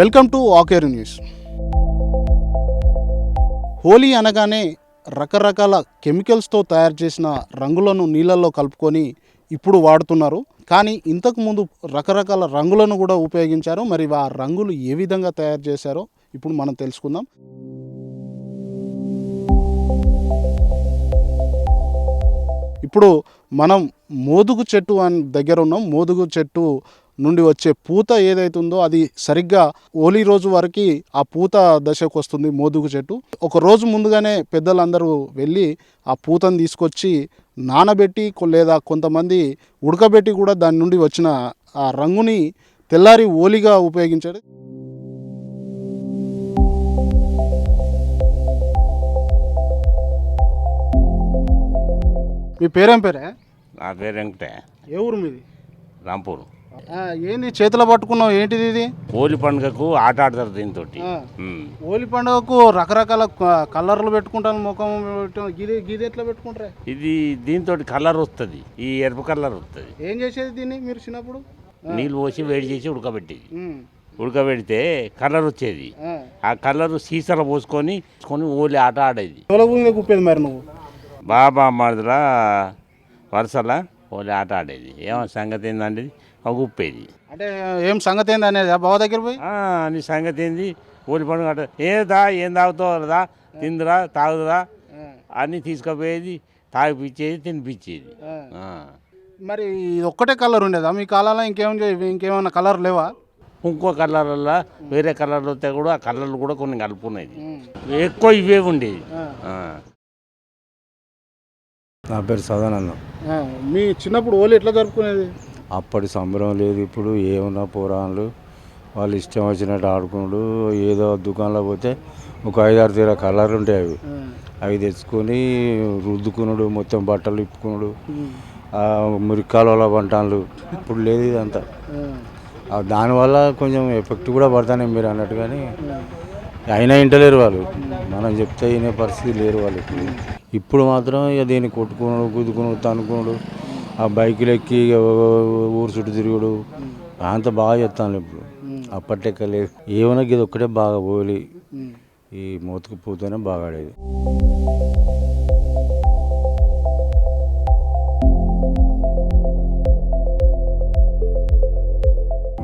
Welcome to Akeru news. Holi అనగానే రకరకాల కెమికల్స్తో తయారు చేసిన రంగులను నీళ్ళల్లో కలుపుకొని ఇప్పుడు వాడుతున్నారు. కానీ ఇంతకు ముందు రకరకాల రంగులను కూడా ఉపయోగించారు. మరి ఆ రంగులు ఏ విధంగా తయారు చేశారో ఇప్పుడు మనం తెలుసుకుందాం. ఇప్పుడు మనం మోదుగు చెట్టు అని దగ్గర ఉన్నాం. మోదుగు చెట్టు నుండి వచ్చే పూత ఏదైతుందో అది సరిగ్గా హోలీ రోజు వరకు ఆ పూత దశకు వస్తుంది మోదుగు చెట్టు. ఒక రోజు ముందుగానే పెద్దలందరూ వెళ్ళి ఆ పూతను తీసుకొచ్చి నానబెట్టి లేదా కొంతమంది ఉడకబెట్టి కూడా దాని నుండి వచ్చిన ఆ రంగుని తెల్లారి ఓలిగా ఉపయోగించారు. మీ పేరేం పేరే? నా పేరు వెంకటే. ఏ ఊరు మీది? రాంపూర్. ఏంది? చేతిలో పట్టుకున్నావు? ఏంటిది ఇది? హోలీ పండుగకు ఆట ఆడతారు దీంతో. హోలీ పండుగకు రకరకాల కలర్లు పెట్టుకుంటాను ముఖం గిది గిది ఎట్లా పెట్టుకుంటారా? ఇది దీంతో కలర్ వస్తుంది. ఈ ఎరుపు కలర్ వస్తుంది. ఏం చేసేది దీన్ని మీరు చిన్నప్పుడు? నీళ్ళు పోసి వేడి చేసి ఉడకబెట్టేది. ఉడకబెడితే కలర్ వచ్చేది. ఆ. కలర్ సీసాలో పోసుకొని పోసుకొని హోలీ ఆట ఆడేది. కుప్పేది మరి నువ్వు? బాబా మరదలా వరుసలా హోలీ ఆట ఆడేది. ఏమో సంగతి ఏందండి? ఒక ఉప్పేది అంటే ఏం సంగతి ఏంది అనేది? బావ దగ్గర పోయి? ఆ, నీ సంగతి ఏంది? హోలీ పండుగ ఏదా ఏం తాగుతావు రా తిందురా తాగుదురా అన్నీ తీసుకుపోయేది తాగిపిచ్చేది తినిపించేది ఆ. మరి ఇది ఒక్కటే కలర్ ఉండేదా? మీ కాలంలో ఇంకేం ఇంకేమైనా కలర్ లేవా? ఇంకో కలర్లలో వేరే కలర్లు వస్తే కూడా ఆ కలర్లు కూడా కొన్ని కలుపుకునేది. ఉమ్, ఎక్కువ ఇవే ఉండేది. ఆ. నా పేరు సదానందం. ఆ. మీ చిన్నప్పుడు హోలీ ఎట్లా జరుపుకునేది? అప్పటి సంబరం లేదు ఇప్పుడు ఏమన్నా పురాణాలు వాళ్ళు ఇష్టం వచ్చినట్టు ఆడుకున్నాడు ఏదో దుకాణంలో పోతే ఒక ఐదారు తీర కలర్ ఉంటాయి అవి. అవి తెచ్చుకొని రుద్దుకున్నాడు మొత్తం బట్టలు ఇప్పుకున్నాడు ఉమ్, ఆ మురికాల వంటాలు ఇప్పుడు లేదు ఇదంతా. దానివల్ల కొంచెం ఎఫెక్ట్ కూడా పడతానే మీరు అన్నట్టు కానీ. అయినా ఇంటలేరు వాళ్ళు. మనం చెప్తే వినే పరిస్థితి లేరు వాళ్ళు ఇప్పుడు. ఇప్పుడు మాత్రం ఇక దీన్ని కొట్టుకున్నాడు గుద్దుకున్నాడు తనుకున్నాడు ఆ బైకులు ఎక్కి ఊరు చుట్టూ తిరుగుడు. అంత బాగా చెప్తాను ఇప్పుడు. అప్పటి లెక్క లేదు. ఏమన్నా ఇది ఒక్కటే బాగా పోలి. ఈ మూతకు పూతనే బాగా ఆడేది.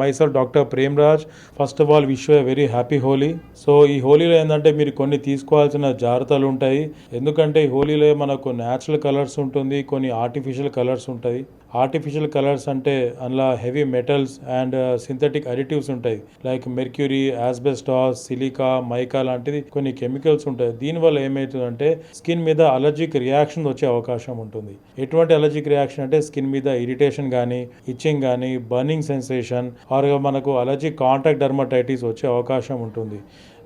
Myself doctor Premraj first of all wish a very happy Holi so ఈ హోలీలో ఏంటంటే మీరు కొన్ని తీసుకోవాల్సిన జాగ్రత్తలు ఉంటాయి. ఎందుకంటే ఈ హోలీలో మనకు న్యాచురల్ కలర్స్ ఉంటుంది కొన్ని ఆర్టిఫిషియల్ కలర్స్ ఉంటాయి. ఆర్టిఫిషియల్ కలర్స్ అంటే అందులో heavy metals and synthetic additives ఉంటాయి. Like mercury asbestos silica mica లాంటిది కొన్ని కెమికల్స్ ఉంటాయి. దీనివల్ల ఏమవుతుందంటే స్కిన్ మీద అలర్జిక్ రియాక్షన్ వచ్చే అవకాశం ఉంటుంది. ఎటువంటి అలర్జిక్ రియాక్షన్ అంటే స్కిన్ మీద ఇరిటేషన్ కానీ ఇచ్చింగ్ కానీ బర్నింగ్ సెన్సేషన్ ఆర్ మనకు అలర్జీ కాంటాక్ట్ డర్మటైటిస్ వచ్చే అవకాశం ఉంటుంది.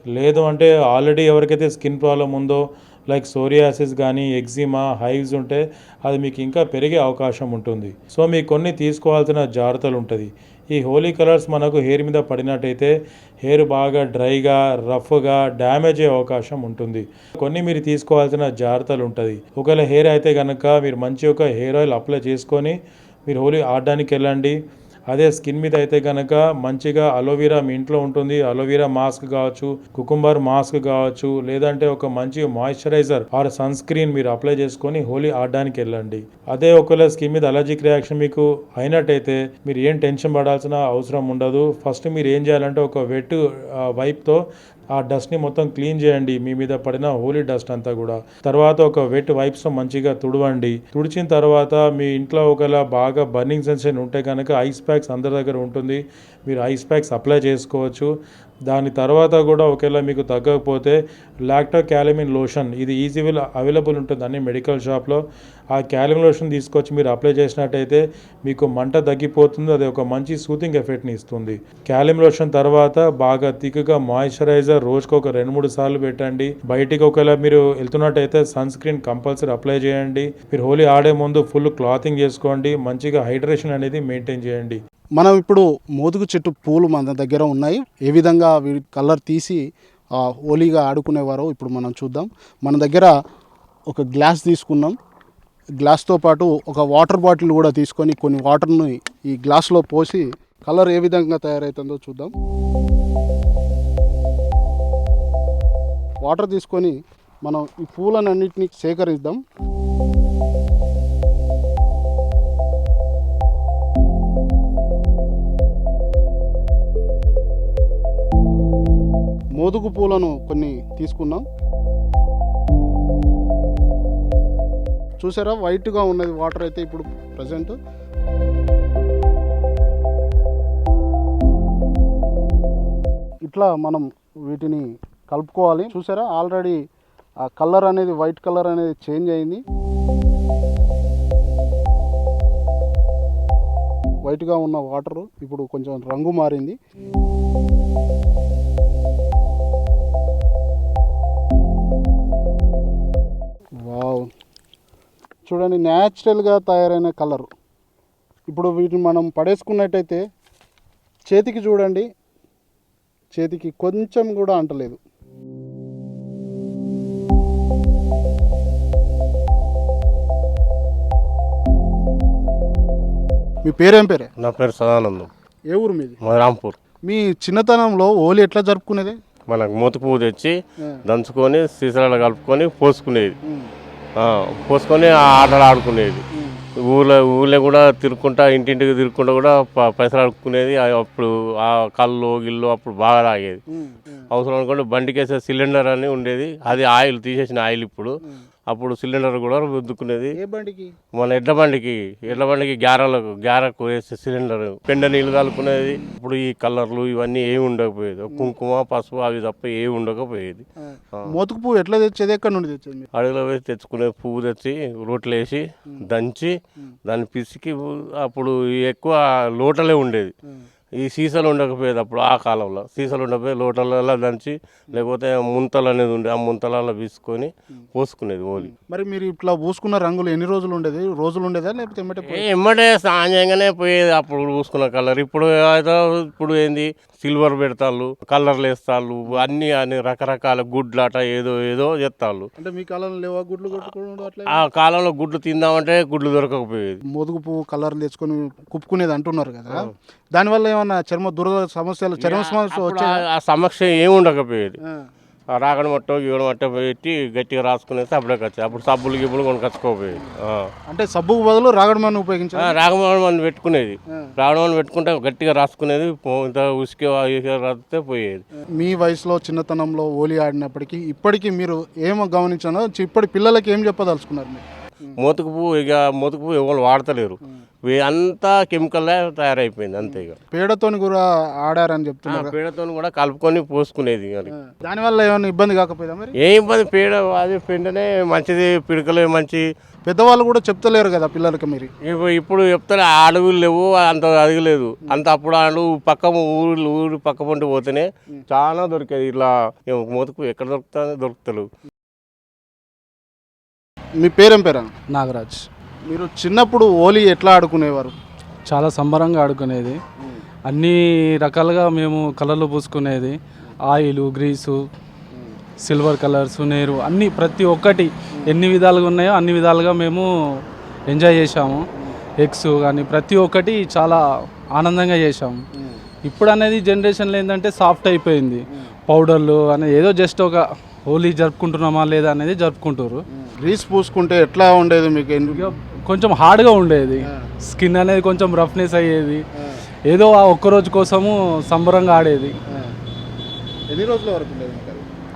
లేదు అంటే ఆల్రెడీ ఎవరికైతే స్కిన్ ప్రాబ్లం ఉందో లైక్ సోరియాసిస్ కానీ ఎగ్జిమా హైవ్స్ ఉంటే అది మీకు ఇంకా పెరిగే అవకాశం ఉంటుంది. సో మీకు కొన్ని తీసుకోవాల్సిన జాగ్రత్తలు ఉంటుంది. ఈ హోలీ కలర్స్ మనకు హెయిర్ మీద పడినట్టయితే హెయిర్ బాగా డ్రైగా రఫ్గా డ్యామేజ్ అయ్యే అవకాశం ఉంటుంది. కొన్ని మీరు తీసుకోవాల్సిన జాగ్రత్తలు ఉంటుంది. ఒకవేళ హెయిర్ అయితే కనుక మీరు మంచి ఒక హెయిర్ ఆయిల్ అప్లై చేసుకొని మీరు హోలీ ఆడడానికి వెళ్ళండి. అదే స్కిన్ మీద అయితే కనుక మంచిగా అలోవీరా మీ ఇంట్లో ఉంటుంది. అలోవీరా మాస్క్ కావచ్చు కుకుంబర్ మాస్క్ కావచ్చు లేదంటే ఒక మంచి మాయిశ్చరైజర్ ఆర్ సన్ స్క్రీన్ మీరు అప్లై చేసుకొని హోలీ ఆడడానికి వెళ్ళండి. అదే ఒకవేళ స్కిన్ మీద అలర్జిక్ రియాక్షన్ మీకు అయినట్టయితే మీరు ఏం టెన్షన్ పడాల్సిన అవసరం ఉండదు. ఫస్ట్ మీరు ఏం చేయాలంటే ఒక వెట్ వైప్తో ఆ డస్ట్ని మొత్తం క్లీన్ చేయండి మీ మీద పడిన హోలీ డస్ట్ అంతా కూడా. తర్వాత ఒక వెట్ వైప్స్ మంచిగా తుడవండి. తుడిచిన తర్వాత మీ ఇంట్లో ఒకవేళ బాగా బర్నింగ్ సెన్సేషన్ ఉంటే కనుక ఐస్ ప్యాక్స్ అందరి దగ్గర ఉంటుంది. మీరు ఐస్ ప్యాక్స్ అప్లై చేసుకోవచ్చు. దాని తర్వాత కూడా ఒకవేళ మీకు తగ్గకపోతే లాక్టో క్యాలమిన్ లోషన్. ఇది ఈజీవిల్ అవైలబుల్ ఉంటుంది అన్ని మెడికల్ షాప్లో. ఆ క్యాలమిన్ లోషన్ తీసుకొచ్చి మీరు అప్లై చేసినట్టయితే మీకు మంట తగ్గిపోతుంది. అది ఒక మంచి సూతింగ్ ఎఫెక్ట్ని ఇస్తుంది. క్యాలమిన్ లోషన్ తర్వాత బాగా తిక్కుగా మాయిశ్చరైజర్ రోజుకు ఒక రెండు మూడు సార్లు పెట్టండి. బయటికి ఒకవేళ మీరు వెళ్తున్నట్టయితే సన్ స్క్రీన్ కంపల్సరీ అప్లై చేయండి. మీరు హోలీ ఆడే ముందు ఫుల్ క్లాతింగ్ చేసుకోండి. మంచిగా హైడ్రేషన్ అనేది మెయింటైన్ చేయండి. మనం ఇప్పుడు మోదుగు చెట్టు పూలు మన దగ్గర ఉన్నాయి. ఏ విధంగా కలర్ తీసి హోలీగా ఆడుకునేవారో ఇప్పుడు మనం చూద్దాం. మన దగ్గర ఒక గ్లాస్ తీసుకున్నాం. గ్లాస్తో పాటు ఒక వాటర్ బాటిల్ కూడా తీసుకొని కొన్ని వాటర్ని ఈ గ్లాస్లో పోసి కలర్ ఏ విధంగా తయారవుతుందో చూద్దాం. వాటర్ తీసుకొని మనం ఈ పూలనన్నిటిని సేకరిద్దాం. మోదుగు పూలను కొన్ని తీసుకున్నాం చూసారా వైట్గా ఉన్నది వాటర్ అయితే ఇప్పుడు ప్రజెంట్. ఇట్లా మనం వీటిని కలుపుకోవాలి. చూసారా? ఆల్రెడీ ఆ కలర్ అనేది వైట్ కలర్ అనేది చేంజ్ అయింది. వైట్గా ఉన్న వాటర్ ఇప్పుడు కొంచెం రంగు మారింది. వావ్. చూడండి న్యాచురల్గా తయారైన కలర్. ఇప్పుడు వీటిని మనం పడేసుకున్నట్టయితే చేతికి చూడండి. చేతికి కొంచెం కూడా అంటలేదు. మీ పేరేం పేరే? నా పేరు సదానందం. ఏ ఊరు మీది? మా రాంపూర్. మీ చిన్నతనంలో హోలీ ఎట్లా జరుపుకునేది? మనకు మూత పువ్వు తెచ్చి. దంచుకొని సీసాలలో కలుపుకొని పోసుకునేది. పోసుకొని ఆటలు ఆడుకునేది. ఊళ్ళో ఊళ్ళో కూడా తిరుక్కుంటా ఇంటింటికి తిరుక్కుంటా కూడా పైసలు ఆడుకునేది ఆ అప్పుడు ఆ కళ్ళు గిల్లు అప్పుడు బాగా తాగేది ఉమ్, అవసరం అనుకుంటే బండికి వేసే సిలిండర్ అని ఉండేది. అది ఆయిల్ తీసేసిన ఆయిల్ ఇప్పుడు. అప్పుడు సిలిండర్ కూడా రుద్దుకునేది మన ఎడ్ల బండికి. ఎడ్ల బండికి గ్యారలకు గ్యారకు వేసే సిలిండర్. పెండ నీళ్ళు కలుపుకునేది ఇప్పుడు ఈ కలర్లు ఇవన్నీ ఏమి ఉండకపోయేది. కుంకుమ పసుపు అవి తప్ప ఏమి ఉండకపోయేది. మోతుకు పువ్వు ఎట్లా తెచ్చేది? ఎక్కడి నుండి తెచ్చేది అడవిలో వేసి తెచ్చుకునే పువ్వు తెచ్చి రోట్లు వేసి దంచి దాన్ని పిసికి అప్పుడు ఎక్కువ లోటలే ఉండేది. ఈ సీసాలు ఉండకపోయేది అప్పుడు ఆ కాలంలో సీసాలు ఉండకపోయి లోటలలో దంచి లేకపోతే ముంతలు అనేది ఉండే ఆ ముంతలలో తీసుకొని పోసుకునేది ఓలి. మరి మీరు ఇట్లా పూసుకున్న రంగులు ఎన్ని రోజులు ఉండేది? రోజులు ఉండేదా? లేకపోతే ఎమ్మటే ఎమ్మటే సాంజంగానే పోయేది అప్పుడు చూసుకున్న కలర్. ఇప్పుడు ఏదో ఇప్పుడు ఏంది? సిల్వర్ పెడతాళ్ళు కలర్లు వేస్తాళ్ళు అన్ని అన్ని రకరకాల గుడ్లాట ఏదో ఏదో చేస్తాళ్ళు. అంటే మీ కాలంలో లేవా గుడ్లు కొట్టుకోవడం ఆ కాలంలో గుడ్లు తిందామంటే గుడ్లు దొరకకపోయేది. మోదుగు పువ్వు కలర్ తెచ్చుకొని కుప్పుకునేది అంటున్నారు కదా. దానివల్ల ఏమన్నా చర్మ దురద సమస్యలు చర్మ సమస్యలు అప్పుడు వచ్చాయి ఆ- సమస్య ఏమి ఉండకపోయేది ఆ రాగడి మట్టో గీవడం మట్టో పెట్టి గట్టిగా రాసుకునేసి అప్పుడే వచ్చేది అప్పుడు సబ్బులు గిబ్బులు కొనుకొచ్చుకోపోయేది అంటే సబ్బుకు బదులు రాగడమని ఉపయోగించారు? రాగమని పెట్టుకునేది. రాగమని పెట్టుకుంటే గట్టిగా రాసుకునేది ఇంత ఉసికే రాస్తే పోయేది. మీ వయసులో చిన్నతనంలో హోలీ ఆడినప్పటికీ ఇప్పటికీ మీరు ఏమో గమనించానో ఇప్పటి పిల్లలకి ఏం చెప్పదలుచుకున్నారు మీరు? మోతుకు పువ్వు ఇక మోతుకు పువ్వు ఎవరు వాడతలేరు. ఇవి అంతా కెమికల్ తయారైపోయింది అంతే ఇక. పేడతోని కూడా ఆడారని ఆ చెప్తున్నారు. పేడతో కూడా కలుపుకొని పోసుకునేది దానివల్ల ఏమైనా ఇబ్బంది కాకపోయిందా మరి? ఏ ఇబ్బంది? పేడ అది పెండనే మంచిది పిడకలే మంచి. పెద్దవాళ్ళు కూడా చెప్తలేరు కదా పిల్లలకి మీరు. ఇప్పుడు ఇప్పుడు చెప్తారు ఆ అడవులు లేవు అంత అడగలేదు. అంత అప్పుడు అడవు పక్క ఊరు ఊరు పక్క పంట పోతేనే చాలా దొరికేది. ఇట్లా మోతుకు ఎక్కడ దొరుకుతా దొరుకుతలేవు. మీ పేరేం పేరా? నాగరాజ్. మీరు చిన్నప్పుడు హోలీ ఎట్లా ఆడుకునేవారు? చాలా సంబరంగా ఆడుకునేది. అన్ని రకాలుగా మేము కలర్లు పూసుకునేది. ఆయిల్ గ్రీసు సిల్వర్ కలర్స్ నేరు అన్ని ప్రతి ఒక్కటి ఎన్ని విధాలుగా ఉన్నాయో అన్ని విధాలుగా మేము ఎంజాయ్ చేసాము ఎగ్స్ కానీ ప్రతి ఒక్కటి చాలా ఆనందంగా చేసాము ఇప్పుడు అనేది జనరేషన్లో ఏంటంటే సాఫ్ట్ అయిపోయింది. పౌడర్లు అనేది ఏదో జస్ట్ ఒక హోలీ జరుపుకుంటున్నామా లేదా అనేది జరుపుకుంటారు గ్రీస్ పూసుకుంటే ఎట్లా ఉండేది మీకు? కొంచెం హార్డ్గా ఉండేది. స్కిన్ అనేది కొంచెం రఫ్నెస్ అయ్యేది. ఏదో ఆ ఒక్క రోజు కోసము సంబరంగా ఆడేది. ఎన్ని రోజుల వరకు ఉండేది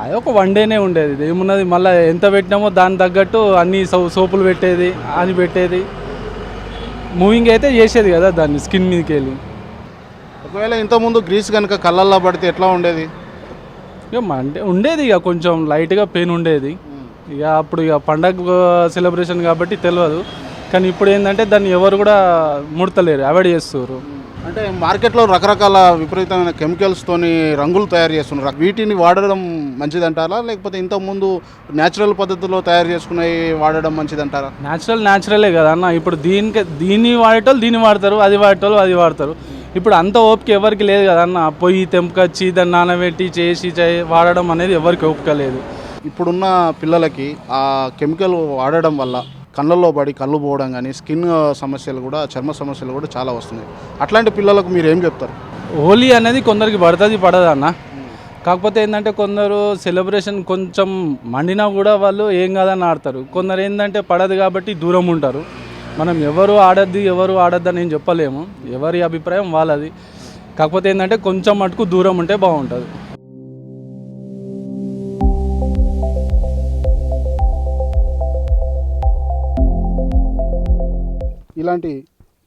అది? ఒక వన్ డేనే ఉండేది. ఏమున్నది? మళ్ళీ ఎంత పెట్టినామో దాని తగ్గట్టు అన్ని సో సోపులు పెట్టేది అది పెట్టేది. మూవింగ్ అయితే చేసేది కదా దాన్ని స్కిన్ మీదకి వెళ్ళి ఒకవేళ ఇంతకుముందు గ్రీస్ కనుక కళ్ళల్లో పడితే ఎట్లా ఉండేది? ఇక అంటే ఉండేది ఇక కొంచెం లైట్గా పెయిన్ ఉండేది. ఇక అప్పుడు ఇక పండగ సెలబ్రేషన్ కాబట్టి తెలియదు కానీ ఇప్పుడు ఏంటంటే దాన్ని ఎవరు కూడా ముడతలేరు అవాయిడ్ చేస్తారు అంటే మార్కెట్లో రకరకాల విపరీతమైన కెమికల్స్తోని రంగులు తయారు చేస్తున్నారు. వీటిని వాడడం మంచిదంటారా? లేకపోతే ఇంతకుముందు న్యాచురల్ పద్ధతిలో తయారు చేసుకున్నవి వాడడం మంచిదంటారా? న్యాచురల్ న్యాచురలే కదా అన్న. ఇప్పుడు దీనికి దీన్ని వాడేటోళ్ళు దీన్ని వాడతారు అది వాడేటోళ్ళు అది వాడతారు. ఇప్పుడు అంత ఓపిక ఎవరికి లేదు కదా అన్న. పొయ్యి తెంపుకొచ్చి దాన్ని నానబెట్టి చేసి చే- వాడడం అనేది ఎవరికి ఓపిక లేదు. ఇప్పుడున్న పిల్లలకి ఆ కెమికల్ వాడడం వల్ల కళ్ళల్లో పడి కళ్ళు పోవడం కానీ స్కిన్ సమస్యలు కూడా చర్మ సమస్యలు కూడా చాలా వస్తున్నాయి. అట్లాంటి పిల్లలకు మీరు ఏం చెప్తారు? హోలీ అనేది కొందరికి పడుతుంది పడదు అన్న. కాకపోతే ఏంటంటే కొందరు సెలబ్రేషన్ కొంచెం మండినా కూడా వాళ్ళు ఏం కాదని ఆడతారు. కొందరు ఏంటంటే పడదు కాబట్టి దూరం ఉంటారు. మనం ఎవరు ఆడద్ది ఎవరు ఆడద్దని నేను చెప్పలేము. ఎవరి అభిప్రాయం వాళ్ళది. కాకపోతే ఏంటంటే కొంచెం మటుకు దూరం ఉంటే బాగుంటుంది. ఇలాంటి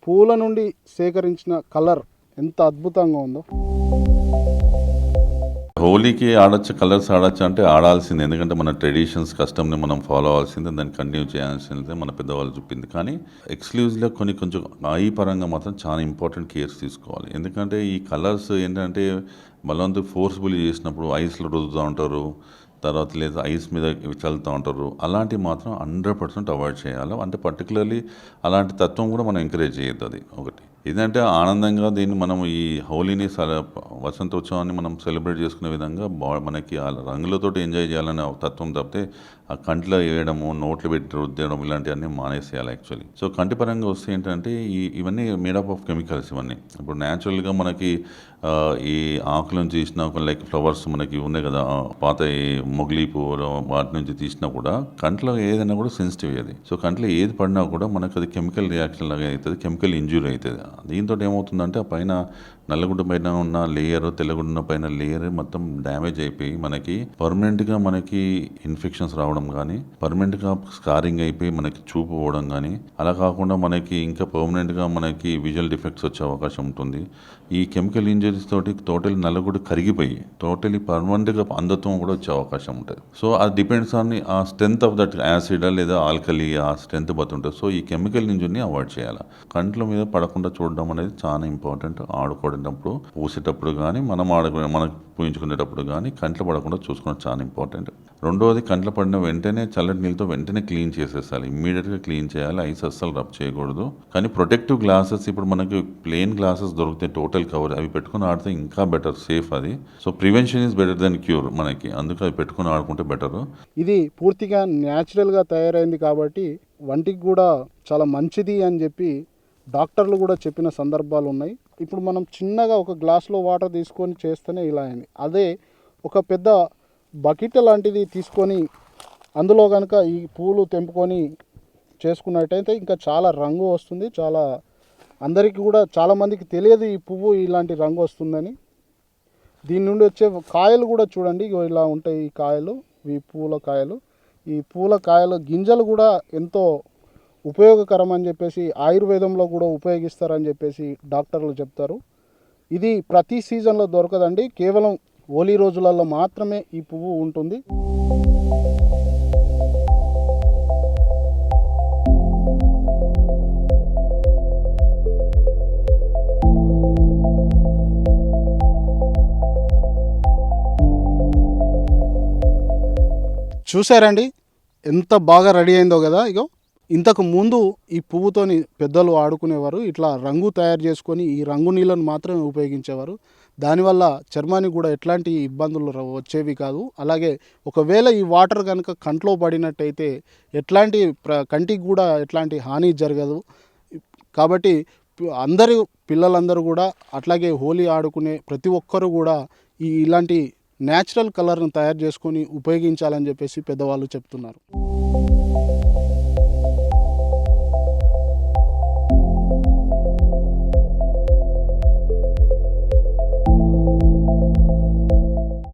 పూల నుండి సేకరించిన కలర్ ఎంత అద్భుతంగా ఉందో. హోలీకి ఆడొచ్చు కలర్స్ ఆడొచ్చు అంటే ఆడాల్సింది. ఎందుకంటే మన ట్రెడిషన్స్ కస్టమ్ని మనం ఫాలో అవ్వాల్సిందే దాన్ని కంటిన్యూ చేయాల్సిందే మన పెద్దవాళ్ళు చెప్పింది. కానీ ఎక్స్క్లూజ్లో కొన్ని కొంచెం ఐ పరంగా మాత్రం చాలా ఇంపార్టెంట్ కేర్స్ తీసుకోవాలి. ఎందుకంటే ఈ కలర్స్ ఏంటంటే బలవంతు ఫోర్స్ఫుల్ చేసినప్పుడు ఐస్లో రుద్దుతూ ఉంటారు తర్వాత లేదా ఐస్ మీద చల్లుతూ ఉంటారు. అలాంటివి మాత్రం హండ్రెడ్ పర్సెంట్ అవాయిడ్ చేయాలి. అంటే పర్టికులర్లీ అలాంటి తత్వం కూడా మనం ఎంకరేజ్ చేయొద్దు అది ఒకటి. ఏంటంటే ఆనందంగా దీన్ని మనం ఈ హోలీని సల వసంతోత్సవాన్ని మనం సెలబ్రేట్ చేసుకునే విధంగా బా మనకి ఆ రంగులతోటి ఎంజాయ్ చేయాలనే తత్వం తప్పితే ఆ కంట్లో వేయడము నోట్లు పెట్టి రుద్దడం ఇలాంటివన్నీ మానేసేయాలి యాక్చువల్లీ సో కంటి పరంగా వస్తే ఏంటంటే ఈ ఇవన్నీ మేడప్ ఆఫ్ కెమికల్స్ ఇవన్నీ. ఇప్పుడు న్యాచురల్గా మనకి ఈ ఆకుల నుంచి తీసిన లైక్ ఫ్లవర్స్ మనకి ఉన్నాయి కదా పాత మొగిలిపోవడం మొగలి పువ్వులు వాటి నుంచి తీసినా కూడా కంట్లో ఏదైనా కూడా సెన్సిటివ్ అది సో కంట్లో ఏది పడినా కూడా మనకు అది కెమికల్ రియాక్షన్ లాగా అవుతుంది కెమికల్ ఇంజ్యూరీ అవుతుంది. దీంతో ఏమవుతుందంటే ఆ పైన నల్లగుడ్డ పైన ఉన్న లేయర్ తెల్లగుడ్డ పైన లేయర్ మొత్తం డ్యామేజ్ అయిపోయి మనకి పర్మనెంట్గా మనకి ఇన్ఫెక్షన్స్ రావడం కానీ పర్మనెంట్గా స్కారింగ్ అయిపోయి మనకి చూపు పోవడం కానీ అలా కాకుండా మనకి ఇంకా పర్మనెంట్గా మనకి విజువల్ డిఫెక్ట్స్ వచ్చే అవకాశం ఉంటుంది. ఈ కెమికల్ ఇంజరీస్ తోటి టోటల్ నల్లగుడ్డ కరిగిపోయి టోటలీ పర్మనెంట్గా అంధత్వం కూడా వచ్చే అవకాశం ఉంటుంది. సో అది డిపెండ్స్ ఆన్ ఆ స్ట్రెంత్ ఆఫ్ దట్ యాసిడ్ లేదా ఆల్కలీ ఆ స్ట్రెంత్ బట్టి ఉంటుంది సో ఈ కెమికల్ ఇంజరీని అవాయిడ్ చేయాలి. కంట్ల మీద పడకుండా చూడడం అనేది చాలా ఇంపార్టెంట్ ఆడుకోవడం ఆడుకునేటప్పుడు పూసేటప్పుడు కానీ మనం ఆడుకునే మనకు పూయించుకునేటప్పుడు కానీ కంట్లు పడకుండా చూసుకోవడం చాలా ఇంపార్టెంట్. రెండవది కంట్లు పడిన వెంటనే చల్లటి నీళ్ళతో వెంటనే క్లీన్ చేసేసాలి ఇమ్మీడియట్గా క్లీన్ చేయాలి. ఐస్ అస్సలు రబ్ చేయకూడదు. కానీ ప్రొటెక్టివ్ గ్లాసెస్ ఇప్పుడు మనకి ప్లేన్ గ్లాసెస్ దొరుకుతాయి టోటల్ కవర్ అవి పెట్టుకుని ఆడితే ఇంకా బెటర్ సేఫ్ అది. So prevention is better then cure మనకి. అందుకే అవి పెట్టుకుని ఆడుకుంటే బెటర్. ఇది పూర్తిగా న్యాచురల్గా తయారైంది కాబట్టి వంటికి కూడా చాలా మంచిది అని చెప్పి డాక్టర్లు కూడా చెప్పిన సందర్భాలు ఉన్నాయి. ఇప్పుడు మనం చిన్నగా ఒక గ్లాస్లో వాటర్ తీసుకొని చేస్తేనే ఇలా అయింది. అదే ఒక పెద్ద బకెట్ లాంటిది తీసుకొని అందులో కనుక ఈ పూలు తెంపుకొని చేసుకున్నట్టయితే ఇంకా చాలా రంగు వస్తుంది. చాలా అందరికీ కూడా చాలామందికి తెలియదు ఈ పువ్వు ఇలాంటి రంగు వస్తుందని. దీని నుండి వచ్చే కాయలు కూడా చూడండి. ఇగో ఇలా ఉంటాయి ఈ కాయలు ఈ పూల కాయలు. ఈ పూల కాయలు గింజలు కూడా ఎంతో ఉపయోగకరం అని చెప్పేసి ఆయుర్వేదంలో కూడా ఉపయోగిస్తారని చెప్పేసి డాక్టర్లు చెప్తారు. ఇది ప్రతి సీజన్లో దొరకదండి. కేవలం హోలీ రోజులలో మాత్రమే ఈ పువ్వు ఉంటుంది. చూసారండి? ఎంత బాగా రెడీ అయిందో కదా ఇగో. ఇంతకు ముందు ఈ పువ్వుతోని పెద్దలు ఆడుకునేవారు ఇట్లా రంగు తయారు చేసుకొని ఈ రంగు నీళ్ళను మాత్రమే ఉపయోగించేవారు. దానివల్ల చర్మానికి కూడా ఎట్లాంటి ఇబ్బందులు వచ్చేవి కాదు. అలాగే ఒకవేళ ఈ వాటర్ కనుక కంట్లో పడినట్టయితే ఎట్లాంటి ప్ర కంటికి కూడా ఎట్లాంటి హాని జరగదు. కాబట్టి అందరూ పిల్లలందరూ కూడా అట్లాగే హోలీ ఆడుకునే ప్రతి ఒక్కరూ కూడా ఈ ఇలాంటి న్యాచురల్ కలర్ను తయారు చేసుకొని ఉపయోగించాలని చెప్పేసి పెద్దవాళ్ళు చెప్తున్నారు.